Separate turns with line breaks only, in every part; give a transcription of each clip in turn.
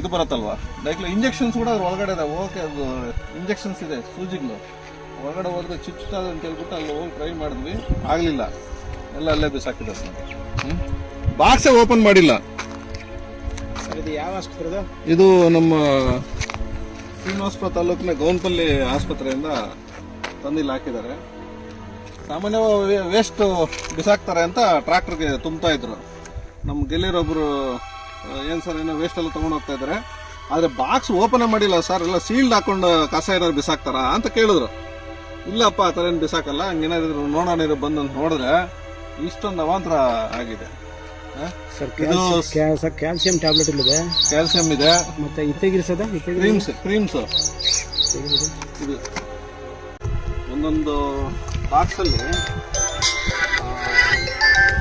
ಇದು ಬರುತ್ತಲ್ವಾ? ಡೈಕ್ಲ ಇಂಜೆಕ್ಷನ್ಸ್ ಕೂಡ ಅದ್ರ ಒಳಗಡೆ ಇದೆ ಓಕೆ ಅದು ಇಂಜೆಕ್ಷನ್ಸ್ ಇದೆ ಸೂಜಿಗಳು. ಒಳಗಡೆ ಹೋದ್ರೆ ಚುಚ್ಚುತ್ತದೆ ಅಂತ ಕೇಳ್ಬಿಟ್ಟು ಅಲ್ಲಿ ಹೋಗಿ ಟ್ರೈ ಮಾಡಿದ್ವಿ. ಆಗಲಿಲ್ಲ. ಎಲ್ಲ ಅಲ್ಲೇ ಬಿಸಾಕಿದ್ದಾರೆ ಬಾಕ್ಸೇ ಓಪನ್ ಮಾಡಿಲ್ಲ.
ಇದು ಯಾವ ಆಸ್ಪತ್ರೆದು?
ಇದು ನಮ್ಮ ಶ್ರೀನಿವಾಸಪುರ ತಾಲೂಕಿನ ಗೌನ್ಪಲ್ಲಿ ಆಸ್ಪತ್ರೆಯಿಂದ ತಂದಿಲ್ಲಿ ಹಾಕಿದ್ದಾರೆ. ಸಾಮಾನ್ಯವಾಗಿ ವೇಸ್ಟ್ ಬಿಸಾಕ್ತಾರೆ ಅಂತ ಟ್ರಾಕ್ಟರ್ಗೆ ತುಂಬ್ತಾ ಇದ್ರು. ನಮ್ಮ ಗೆಲ್ಲಿರೊಬ್ರು ಏನು ಸರ್ ಏನೋ ವೇಸ್ಟೆಲ್ಲ ತೊಗೊಂಡು ಹೋಗ್ತಾ ಇದ್ದಾರೆ? ಆದರೆ ಬಾಕ್ಸ್ ಓಪನ್ ಮಾಡಿಲ್ಲ ಸರ್ ಎಲ್ಲ ಸೀಲ್ಡ್ ಹಾಕೊಂಡು ಕಸ ಏನಾದ್ರು ಬಿಸಾಕ್ತಾರಾ ಅಂತ ಕೇಳಿದ್ರು. ಇಲ್ಲಪ್ಪ ಆ ಥರ ಏನು ಬಿಸಾಕಲ್ಲ ಹಂಗೇನಾದ್ರು ನೋಡೋಣ ಇದು ಬಂದು ನೋಡಿದ್ರೆ ಇಷ್ಟೊಂದು ಅವಾಂತರ ಆಗಿದೆ.
ಸರ್
ಇದು
ಕ್ಯಾ- ಸರ್ ಕ್ಯಾಲ್ಸಿಯಂ ಟ್ಯಾಬ್ಲೆಟ್ ಇಲ್ಲಿದೆ.
ಕ್ಯಾಲ್ಸಿಯಂ ಇದೆ.
ಮತ್ತೆ ಇತ್ತೆಗಿರಿಸದ? ಸದ
ಕ್ರೀಮ್ಸ್ ಕ್ರೀಮ್ಸ್ ಇದು ಒಂದೊಂದು ಬಾಕ್ಸಲ್ಲಿ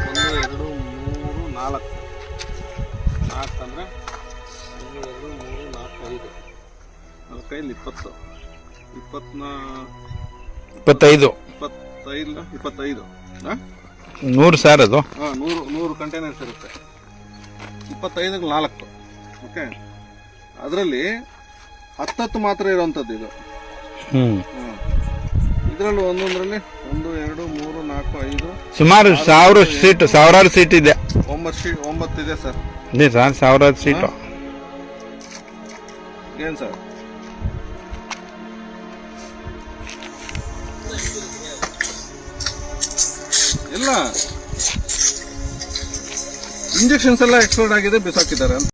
ಒಂದು ಎರಡು ಮೂರು ನಾಲ್ಕು. ಅಂದರೆ ಒಂದು ಎರಡು ಮೂರು ನಾಲ್ಕು ಐದು. ನಾಲ್ಕೈದು ಇಪ್ಪತ್ತು. ಇಪ್ಪತ್ನಾ
ಇಪ್ಪತ್ತೈದು.
ಇಪ್ಪತ್ತೈದು ಇಪ್ಪತ್ತೈದು. ಹಾಂ?
ನೂರು ಸಾರ್ ಅದು.
ಹಾಂ ನೂರು ನೂರು ಕಂಟೈನರ್ಸ್ ಇರುತ್ತೆ. ಇಪ್ಪತ್ತೈದಕ್ಕೆ ನಾಲ್ಕು. ಓಕೆ ಅದರಲ್ಲಿ ಹತ್ತತ್ತು ಮಾತ್ರ ಇರೋವಂಥದ್ದು ಇದು.
ಹ್ಮ್.
ಇದರಲ್ಲೂ ಒಂದೊಂದರಲ್ಲಿ ಒಂದು ಎರಡು ಮೂರು ನಾಲ್ಕು ಐದು.
ಸುಮಾರು ಸಾವಿರ ಸೀಟ್ ಸಾವಿರಾರು ಸೀಟ್ ಇದೆ.
ಒಂಬತ್ತು ಶೀ ಒಂಬತ್ತಿದೆ ಸರ್.
ಇದೆ ಸರ್ ಸಾವಿರಾರು ಸೀಟು.
ಏನು ಸರ್? ಇಲ್ಲ. ಇಂಜೆಕ್ಷನ್ಸ್ ಎಲ್ಲ ಎಕ್ಸ್ಪ್ಲೋರ್ಡ್ ಆಗಿದೆ ಬಿಸಾಕಿದ್ದಾರೆ ಅಂತ.